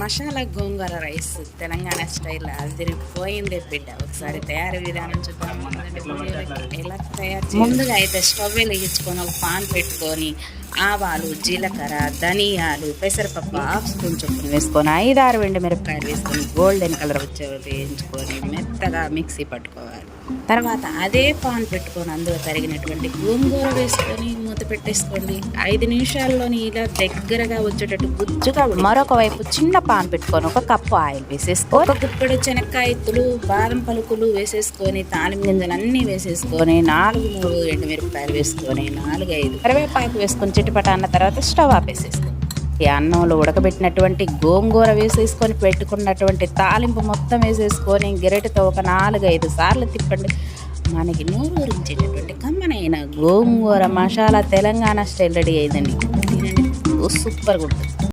Masala gongura rice Telangana style అదిరిపోయింది బిడ్డ. ఒకసారి తయారీ విధానం చూద్దాం. ఎలా తయారు? ముందుగా అయితే స్టవ్ వెలిగించుకొని ఒక పాన్ పెట్టుకొని ఆవాలు జీలకర్ర ధనియాలు పెసరపప్పు హాఫ్ స్పూన్ చొప్పున వేసుకొని ఐదు ఆరు వెండి మిరపకాయలు వేసుకొని గోల్డెన్ కలర్ వచ్చే వేయించుకొని మెత్తగా మిక్సీ పట్టుకోవాలి. తర్వాత అదే పాన్ పెట్టుకొని అందులో తరిగినటువంటి గోంగూర వేసుకొని మూత పెట్టేసుకోండి ఐదు నిమిషాల్లోని ఇలా దగ్గరగా వచ్చేటట్టు గుజ్జుగా. మరొక వైపు చిన్న పాన్ పెట్టుకొని ఒక కప్పు ఆయిల్ వేసేసుకో ఒక గుప్పెడు శనక్కాయతులు బాదం పలుకులు వేసేసుకొని తాలిం గింజలు అన్నీ వేసేసుకొని నాలుగు మూడు ఎండు మిరపకాయలు వేసుకొని నాలుగు ఐదు కరివేపాకు వేసుకొని చిట్టుపట అన్న తర్వాత స్టవ్ ఆపేసేసుకో ఈ అన్నంలో ఉడకబెట్టినటువంటి గోంగూర వేసేసుకొని పెట్టుకున్నటువంటి తాలింపు మొత్తం వేసేసుకొని గెరటితో ఒక నాలుగు ఐదు సార్లు తిప్పండి. మనకి నూరు ఊరించేటటువంటి కమ్మనైన గోంగూర మసాలా తెలంగాణ స్టైల్ రెడీ అయిందండి. సూపర్గా ఉంటుంది.